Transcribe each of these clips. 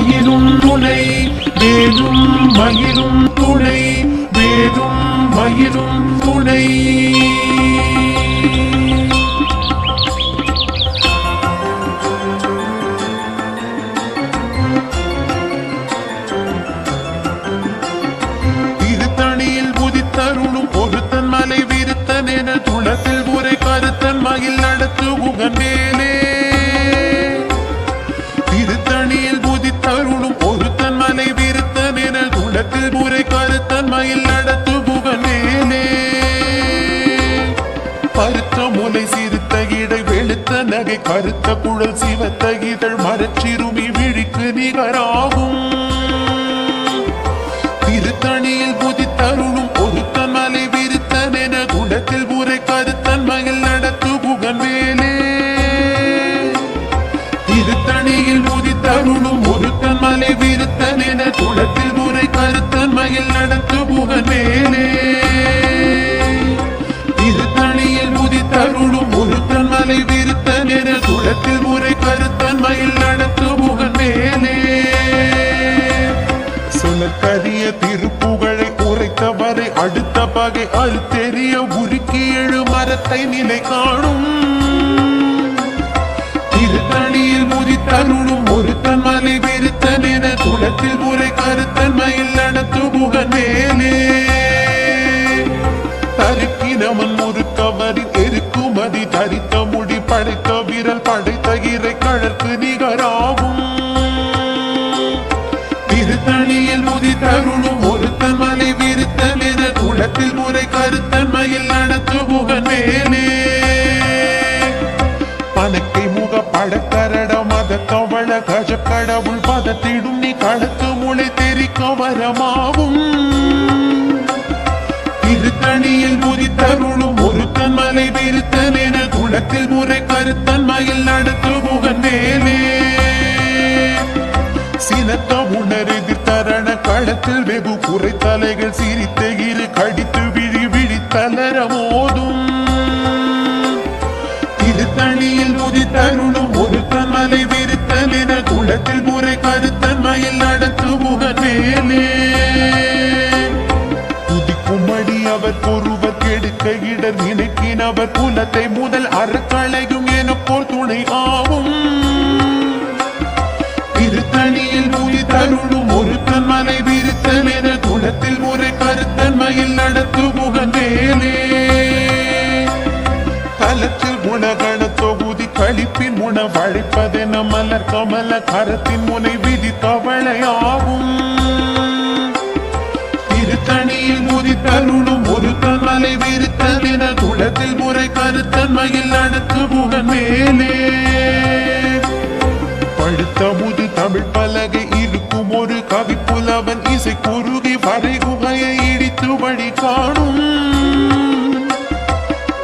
மயிரும் துணை வேலும் மயிரும் துணை வேலும் மயிரும் துணை. திருத்தணியில் புதித்தருளும் மலை விருத்தன் என துளத்தில் உரை கருத்தன் மயில் துளத்தில் முறை கருத்தன்மையில் நடத்து உகன் பருத்த முலை சிறுத்த இடை வெளுத்த நகை கருத்த குழல் சிவத்த இதழ் மரச்சிறுமி விழிக்கு நிகராகும். திருத்தணியில் புதித்தருளும் குளத்தில் முறை குணத்தில் உரை கருத்தன் மகிழ் நடத்து புகன் வேலே திருத்தணியில் புதித்தருளும் முருத்தன் மலை விருத்தன் என குளத்தில் முறை கருத்தன் மயில் நடத்து புகன் வேலே சொல்லக்கரிய திருப்புகழை உரைத்தவரை அடுத்த பகை அறுத்தெறிய உருக்கி எழு மரத்தை நிலை காணும் திருத்தணியில் முதித்தருளும் ஒருத்தன் மலை வெறுத்தன் என குளத்தில் உரை கருத்தன் மயில் நடத்து புகன் மேலே தருக்கினவன் முறுக்கவரின் தெருக்குமதி தரித்த முடி படைத்த விரல் படைத்த இறை கழற்கு நிகராகும். திருத்தணியில் முதித்தருளும் ஒருத்தன் மலை விருத்தன் என குளத்தில் முறை கடவுள் நீ கழுத்து மொழி தெரிக்க வரமாவும். திருத்தணியில் முதித்தருளும் ஒருத்தன் மலை விருத்தன் என குளத்தில் முறை கருத்தன் மயில் நடத்து முகந்தேனே சினத்த உணர் எதிர்த்தரண களத்தில் வெகு குறை தலைகள் சிரித்த இரு கடித்து பொருவர் நினைக்கினவர் குலத்தை முதல் அறக்களையும் என போர் துணை ஆகும் திருத்தணியில் மொழி தருளும் ஒருத்தன் மலை விருத்தன் என குலத்தில் முறை கருத்தன்மையில் நடத்து முகந்தேனே தலத்தில் குணகண தொகுதி கழிப்பின் முன வழைப்பதென மலர் கமல கரத்தின் முனை குளத்தில் முறை கருத்தன்மையில் அடுத்து நடத்து முகன் மேலே. படுத்த முது தமிழ் பலகை இருக்கும் ஒரு கவி புலவன் இசை குறுகி வரை குகையை இடித்து வழி காணும்.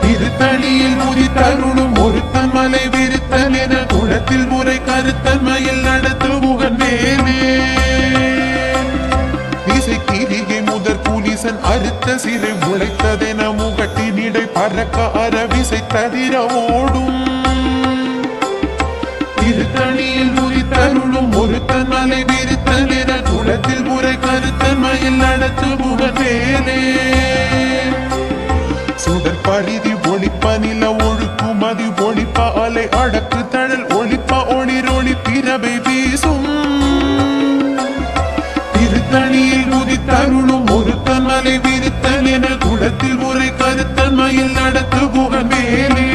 திருத்தணியில் முதி தருணும் ஒருத்தன் மலை விருத்தல் என குளத்தில் முறை கருத்தன்மையில் நடத்து முகன் மேலே. இசை கிரிகை முதற் புலிசன் அறுத்த சிறை முகட்டினிடை விசை தவிர ஓடும். திருத்தணியில் உரித்தருளும் தருளும் ஒருத்தன் மலை விருத்தன் என குளத்தில் உரை கருத்தன் மயில் நடத்து முகன் மேலே சுடர் பரிதி ஒளிப்ப நில ஒழுக்கும் அலை அடக்கு தழல் ஒளிப்ப ஒளிரொளி பிறவை வீசும். திருத்தணியில் முதி தருளும் ஒருத்தன் மலை என குளத்தில் முறை கருத்த முகன்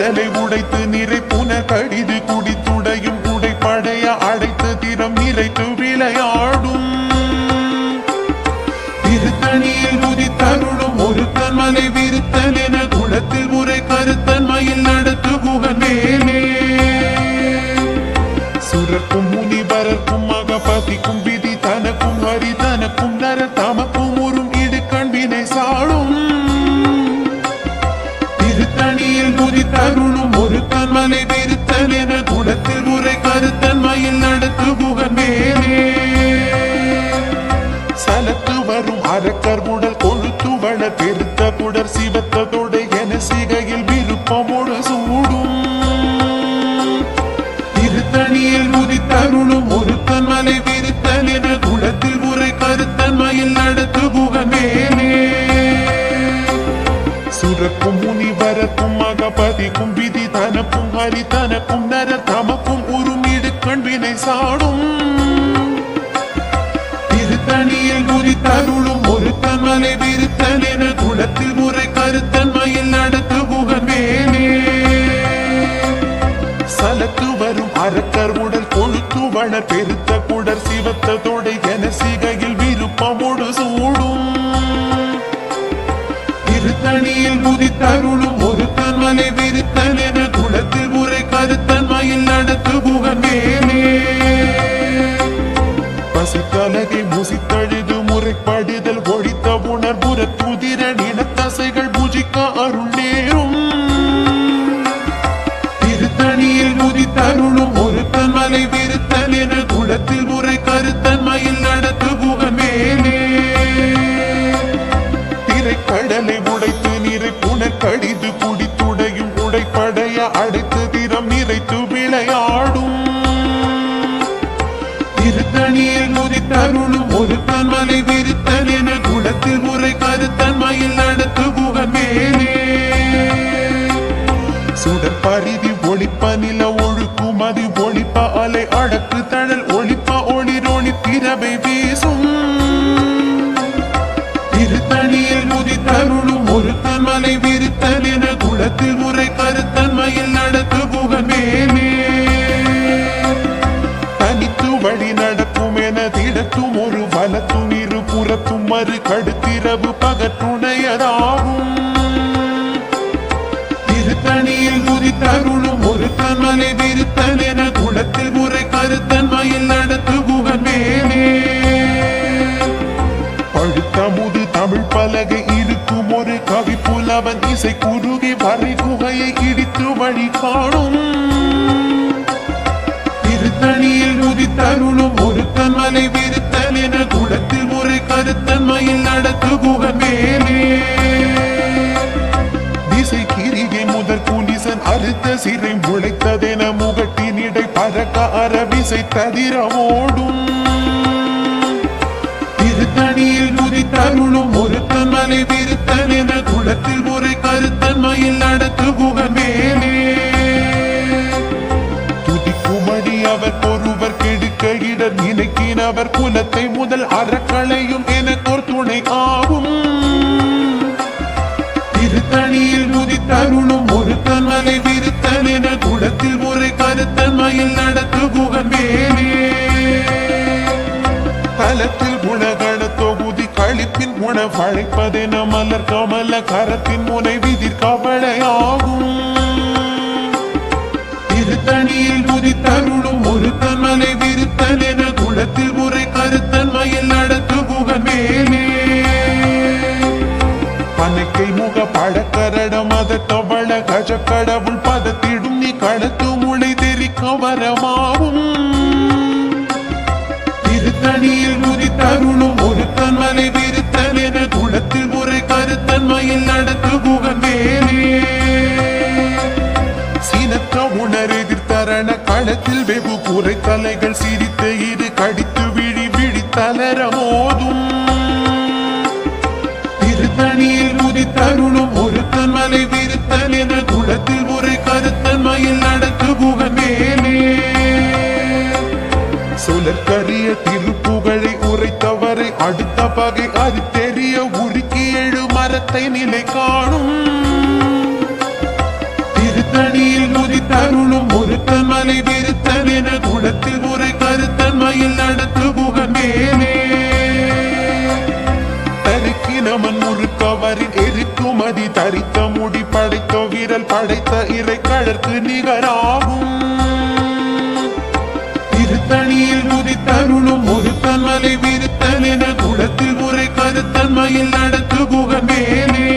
கடலை உடைத்து நிறை புன கடிது குடித்துடையும் உடை படைய அடைத்து திறம் நிறைத்து விளையாடும். திருத்தணியில் குதித்தருளும் ஒருத்தன் மலை விருத்தன் என குளத்தில் முறை கருத்தன் மயில் நடத்து குகன் மேலே சுரக்கும் முனிவரர்க்கும் மகபதிக்கும் விதி தனக்கும் ஹரி தனக்கும் நர தமக்கும் திருத்தணியில் ஒரு தன்மலை விருத்தன் என குடத்தில் உரை கருத்தன்மையில் நடத்து புகன் மேலே. சலத்து வரும் அரக்கர் உடல் கொழுத்து வள பெருத்த குடர் சிவத்ததோடு என சிகையில் விருப்பமோடு சூடும். திருத்தணியில் முதித்தருளும் ஒரு சுரக்கும் முனிவரக்கும் மகபதிக்கும் விதி தனக்கும் ஹரி தனக்கும் நர தமக்கும் உருமிடு கண்வினை சாடும். திருத்தணியில் முதித்தருளும் ஒரு தன்மலை விருத்தன் என குளத்தில் முறை கருத்தன்மையில் நடத்து புகன் சலத்து வரும் அரக்கர் உடல் கொழுத்து வள பெருத்த குடர் சிவத்த தொடை என சிகையில் விருப்பமோடு சூழ். திருத்தணியில் முதித்தருளும் ஒரு தன்மலை விருத்தன் என குணத்தில் முறை கருத்தன்மையில் நடத்து புகன் மேலே. சுடர் ஒளிப்ப நில ஒழுக்கும் அது ஒளிப்ப அலை அடக்கு புறத்தும் கடுத்திரவு பகற்றுணையதாகும் திருத்தணியில் முதித்தருளும் ஒரு தன்மலை விருத்தன் என குளத்தில் முறை கருத்தன்மையில் நடத்து புகன் மேலே. பழுத்தமுது தமிழ் பலகை இருக்கும் ஒரு கவி புலவன் இசை குறுகி வரை குகையை இடித்து வழி காணும் திருத்தணியில் முதித்தருளும் ஒரு தன்மலை விருத்தன் என குளத்தில் முறை கருத்தன்மையில் நடத்து புகன் மேலே திசை கிரிகை முதற் குலிசன் அறுத்த சிறை முளைத்ததென முகட்டினிடை பறக்க அரவிசை ததிரமோடும். திருத்தணியில் முதித்தருளும் ஒரு மலை விருத்தன் என குளத்தில் முறை கருத்தன்மையில் நடத்து புகன் மேலே அவர் ஒருவர் கெடுக்க இடர் அவர் குலத்தை முதல் அறக்களையும் எனக்கோர் துணை ஆகும். திருத்தணியில் முதித்தருளும் ஒரு தன்மலை விருத்தன் என குடத்தில் ஒரு கருத்தன்மையில் நடத்து புகன் மேலே. தலத்தில் குணகண தொகுதி கழிப்பின் உணவழைப்பதென மலர் கமல கரத்தின் முனை விதிர் கவலையாகும். திருத்தணியில் முதித்தருளும் பனைக்கை முக பழக்கரடம் அதட்டவள கஜ கடவுள் பதத்திடும் நீ களத்து முளை தெரிக்க வரமாவும். திருத்தணியில் முதித்தருளும் ஒரு தன்மலை விருத்தன் என குளத்தில் முறை கருத்தன்மையில் நடத்து புகன் மேலே. சீனற்ற உணரெதிர் தரண களத்தில் வெகு குறை தலைகள் சிரித்த இரு கடித்து விழி விழி தளர திருத்தணியில் முதித்தருளும் ஒருத்தன் மலை விருத்தன் என குளத்தில் ஒரு கருத்தன்மையில் நடத்து புகன் மேலே. சுழற்கரிய திருப்புகழை உரைத்தவரை அடுத்த பகை அது தெரிய உருக்கி எழு மரத்தை நிலை காணும். திருத்தணியில் முதி முதித்தருளும் ஒருத்தன் மலை விருத்தன் என குளத்தில் ஒரு கருத்தன் மயில் நடத்து புகமேலே படைத்த இறைக்கழற்கு நிகராகும். திருத்தணியில் உதித்தருளும் ஒருத்தன்மலை விருத்தல் என குடத்தில் உரை கருத்தன்மையில் நடத்து குகமேலே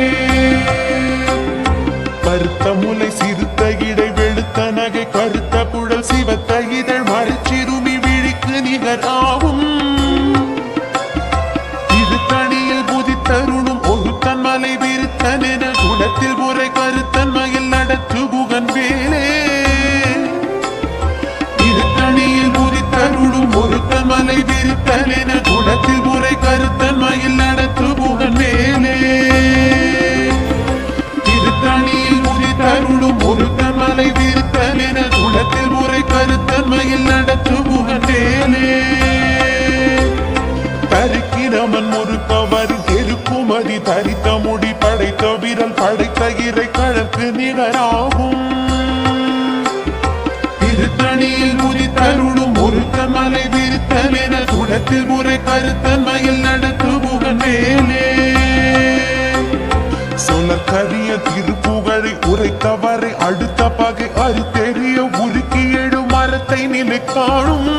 கருத்த முலை சிறுத்த இடை வெளுத்த நகை கருத்த புழ உலகத்தில் முறை கருத்தன்மையில் நடத்து முகந்தேனே சொலக்கரிய திருப்புகழை உரைத்தவரை அடுத்த பகை அறுத்தெறிய உருக்கி எழு மரத்தை நிலை காணும்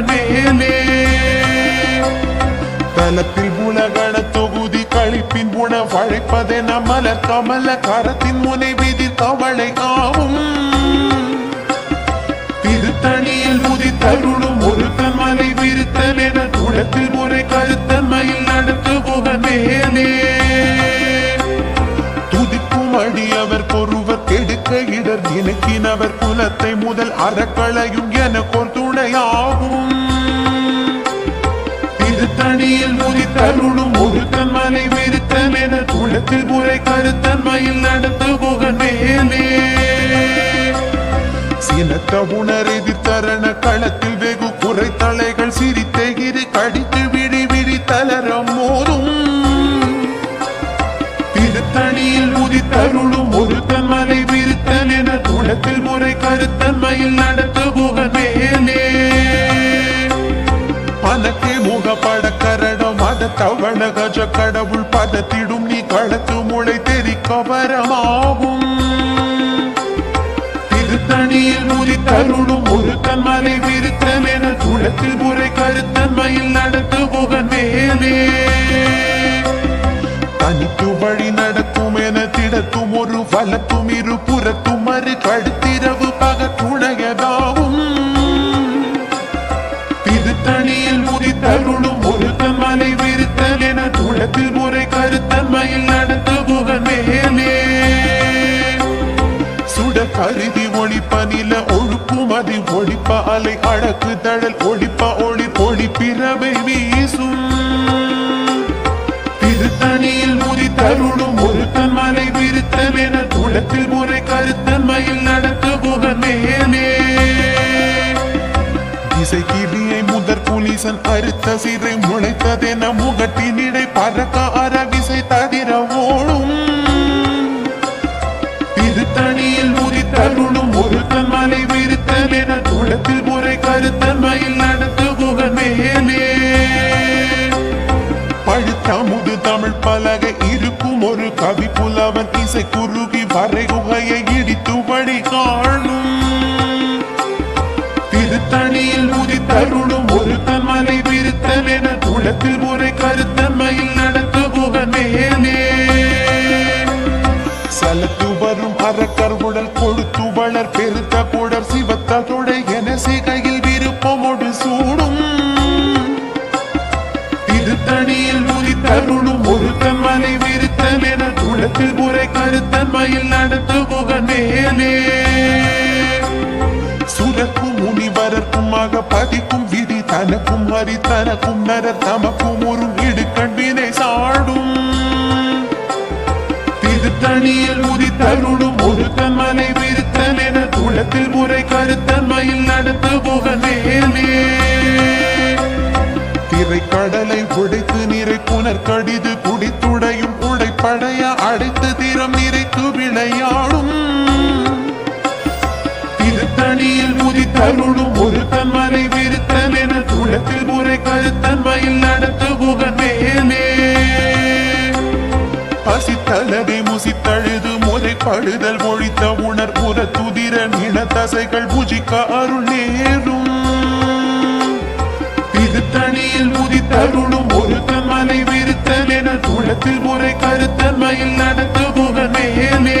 நடந்த தலத்தில் உலகண தொகுதி கழிப்பின் உண வழைப்பதென மலர் கமல கரத்தின் முனை விதி கவளை ஆகும் திருத்தணியில் முதி தருளும் ஒரு தன்மலை விருத்தல் என குளத்தில் முறை கருத்தன்மையில் நடந்த புகனேலே துதிக்கும் அடியவர் பொருவர் கெடுக்க இடர் நினைக்கினவர் குலத்தை முதல் அறக்களையும் எனக்கோர் இது தனியில் முதித்தருளும் ஒரு மலை விருத்தன் என குளத்தில் முறை கருத்தன்மையில் நடத்த புகன் மேலே. சினத்த உணரெதிர்த்தரண களத்தில் வெகு குறை தலைகள் சிரித்தெகிரி கடித்து விடி விடி தளரம் மோதும். திருத்தணியில் உதித்தருளும் ஒருத்தன் மலை விருத்தன் என குளத்தில் முறை கருத்தன்மையில் நடத்த புகன் மேலே. பனக்கே முகப்பட கரடம் மத தவண கஜ கடவுள் பதத்திடும் நீ களத்து முளை தெரி கவரமாகும் திருத்தணியில் முறி தருணும் ஒரு தன்மலை விருத்தன் என குளத்தில் முறை கருத்தன்மையில் நடத்து புகன் மேலே. தனித்து வழி நடக்கும் என திடத்தும் ஒரு வலத்தும் இரு புறத்தும் மறு கழுத்து திருத்தணியில் முதித்தருளும் ஒரு மலை விரித்தல் என குளத்தில் முறை கருத்தன்மையில் நடத்த புகன் மேலே. சுட கருதி ஒளிப்பனில ஒழுக்கும் அதி ஒழிப்ப அலை அழகு தழல் ஒழிப்ப ஒளி ஒளிப்பிறவை வீசும். திருத்தணியில் முதித்தருளும் ஒரு மலை விரித்தல் என குளத்தில் முறை முதற் அறுத்த சிறை முளைத்ததென முகட்டினிடை பறக்க அரவிசை தவிர ஓடும். திருத்தணியில் உதித்தருளும் ஒருத்தன் மலை விருத்தல் என துளத்தில் முறை கருத்தன்மையில் நடத்து புகன் மேலே. பழுத்த முது தமிழ் பலகை இருக்கும் ஒரு கவி புலவன் இசை குரு கருத்தன்மையில் நடத்து புகன் மேலே சுரக்கும் முனிவரர்க்குமாக பதிக்கும் விதி தனக்கும் ஹரி தனக்கும் நரர் தமக்கும் ஒரு இடு கண்பினை சாடும். திருத்தணியில் உதி தருடும் ஒரு தன்மனை விருத்தன் என துளத்தில் முறை கருத்தன்மையில் நடத்து புகன் திரை கடலை உடைத்து நிறை புனர் கடிது குடித்துடையும் உடைப்படைய முதித்தருளும் ஒரு தன்மலை விருத்தன் என துளத்தில் முறை கருத்தன்மையில் நடத்து புகன் மேலே முசித்தழுது முறைப்படுதல் ஒழித்த உணர் புற துதிர நில தசைகள் புஜிக்க அருள் நேரும். திருத்தணியில் முதித்தருளும் ஒரு தன்மலை விருத்தன் என துளத்தில் முறை கருத்தன்மையில் நடத்து புகன் மேலே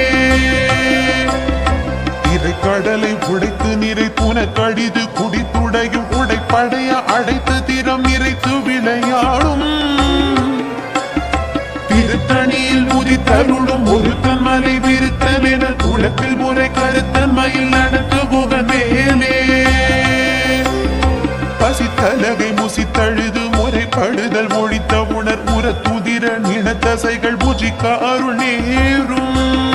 இறை கடலை உடை நிறை புன கடிது குடித்துடையும் உடைப்படைய அடைத்து திறம் இறைத்து விளையாடும். திருத்தணியில் முதித்தருளும் ஒருத்தன் மலை விருத்தல் என துளத்தில் முறை கருத்தன்மையில் நடத்து புகமேலே பசித்தலகை முசித்தழுது முறைப்படுதல் ஒழித்த உணர் உர துதிர நினத்தசைகள் புஜிக்க அருள் நேரும்.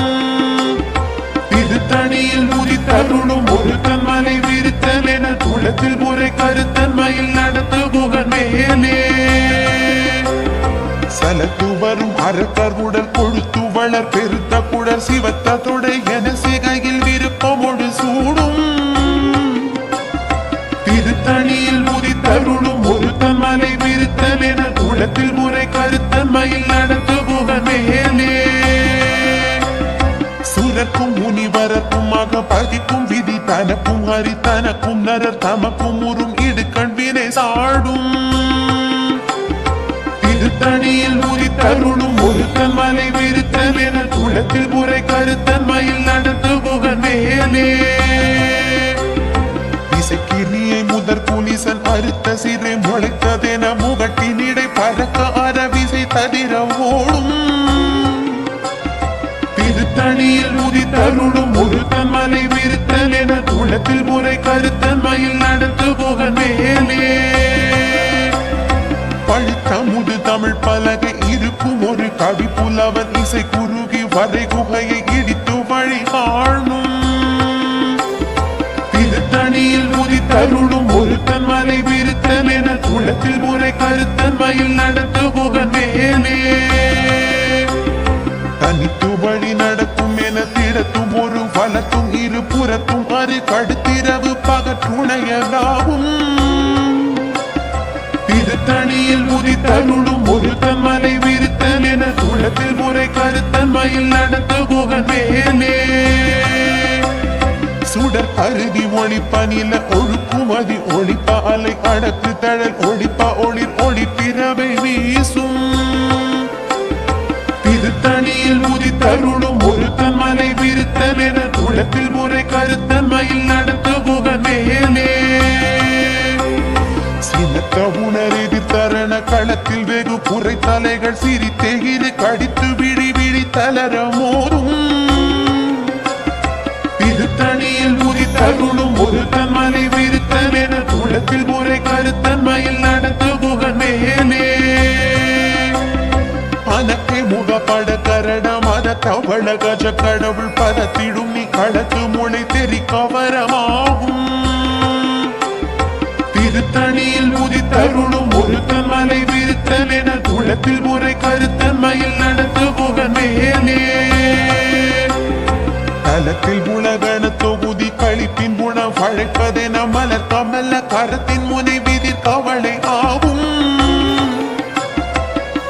திருத்தணியில் முதித்தருளும் ஒரு தன்மலை விரித்தல் என குளத்தில் முறை கருத்தன்மையில் நடத்த புகன் மேலே. சலத்து வரும் அறத்தர் உடல் கொழுத்து வளர் பெருத்த குடல் சிவத்த தொடை என பதிக்கும் விதி தனக்கும் ஹரி தனக்கும் நரர் தமக்கும் உறும் இடு கண்வினை சாடும். திருத்தணியில் உரி முதித்தருளும் ஒருத்தன் மலை விருத்தன் என குளத்தில் முறை கருத்தன்மையில் நடத்து புகன் மேலே. இசைக்கிரியை முதற் புலிசன் அறுத்த சிறை முளைத்ததென முகட்டினிடை பறக்க அரவிசை தவிர ஓடும். திருத்தணியில் உரி ஒரு ஒருத்தன் மலை கருத்தில் குளத்தில் முறை கருத்தன்மையில் நடத்து புகன் மேலே பழுத்தமுது தமிழ் பலகை இருக்கும் ஒரு கவி புலவன் இசை குறுகி வரை குகையை இடித்து வழி காணும் திருத்தணியில் முதித்தருளும் ஒருத்தன் மலை விருத்தன் என குளத்தில் முறை கருத்தன்மையில் நடத்து புகன் மேலே. தனித்து வழி நடக்கும் என திடத்தும் ஒரு வலத்தும் இரு புறத்தும் அரு கடுத்திரவு பகற்றுணையலாகும் இது திருத்தணியில் முதித்தருளும் ஒரு தன்மலை விருத்தல் என குளத்தில் முறை கருத்தன்மையில் நடத்து குகன் மேலே. சுடர் அருதி ஒளிப்பனில ஒழுக்குமதி ஒளிப்பா அலை அடக்கு தழல் ஒளிப்பா ஒளிர் ஒளிப்பிறவை வீசும். திருத்தணியில் முதித்தருளும் ஒரு தன்மலை விருத்தல் காலத்தில் குளத்தில் முறை கருத்தன்மையில் நடத்த புகன் சினத்த உணரெதிர் தரண களத்தில் வெகு குறை தலைகள் சிரித்தெகிரி கடித்து விழி விழி தளர மோதும். திருத்தணியில் முதித்தருளும் ஒரு தன்மலை விருத்தல் என குளத்தில் முறை கருத்தன்மையில் நடத்த புகன் அனக்கை முகப்பட கரண மத தவள கஜ கடவுள் பதத்திடும் நீ. களத்து மொழி தெரி கவரமாகும். திருத்தணியில் முதித்தருளும் ஒரு தன்மலை விருத்தல் என குளத்தில் முறை கருத்தன்மையில் நடத்து புகன் மேலே. தலத்தில் உலகன தொகுதி கழிப்பின் குணம் வழைப்பதென மலர் கமல கரத்தின் முனை விதி கவலை ஆகும்.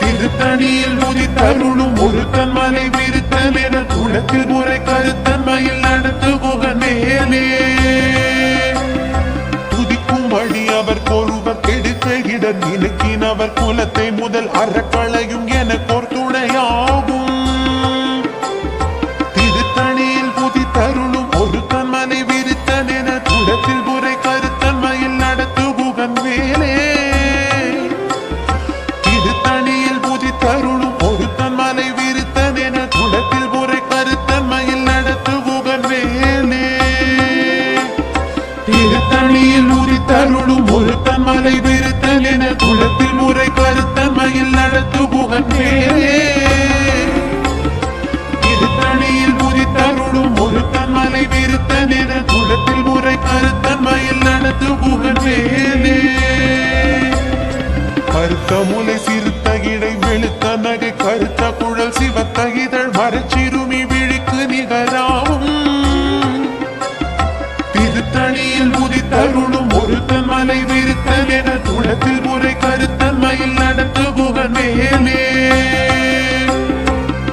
திருத்தணியில் முதித்தருளும் ஒருத்தன் மலை விருத்தல் என குளத்தில் முறை கருத்தன் இடர் நினைக்கினவர் குலத்தை முதல் அறக்களையும் வேவே கருத்த முலை சிறுத்த இடை வெளுத்த நகை கருத்த குழல் சிவத்த இதழ் மரச்சிறுமி விழிக்கு நிகராவும் திருத்தணியில் உதித்தருளும் ஒருத்தன் மலை விருத்தன் என துளத்தில் முறை கருத்தன் மயில் நடத்து புகன் மேலே.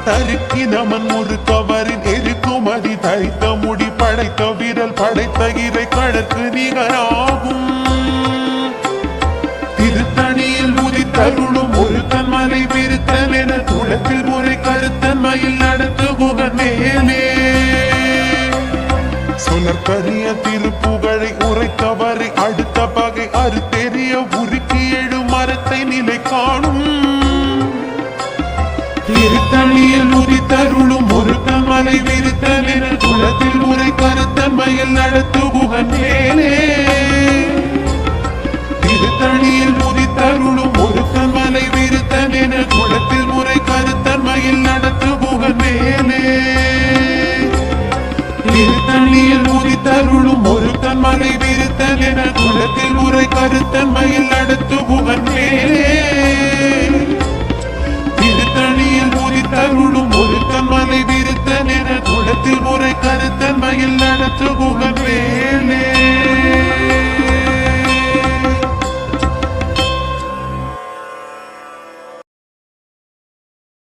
தருக்கி நமன் ஒரு கவரின் எருக்குமதி தரித்த முடி படைத்த விரல் படைத்த இதை கடற்கு நிகராகும். திருத்தணியில் ஒருத்தன் மலை தன்மலை விருத்தன் என குளத்தில் முறை கருத்தன்மையில் நடத்துபுகன் மேலே. சொலற்கரிய திருப்புகழை உரைத்தவரை அடுத்த பகை அறுத்தெறிய உருக்கி எழு மரத்தை நிலை காணும். திருத்தணியில் உதித்தருளும் ஒருத்தன் மலை விருத்தன் என குளத்தில் முறை கருத்தன்மையில் நடத்து முறை மயில் அடுத்து மேலே. திருத்தணியில் உதித்தருளும் ஒரு மலை விருத்தன் என குளத்தில் முறை கருத்தன்மையில் மயில்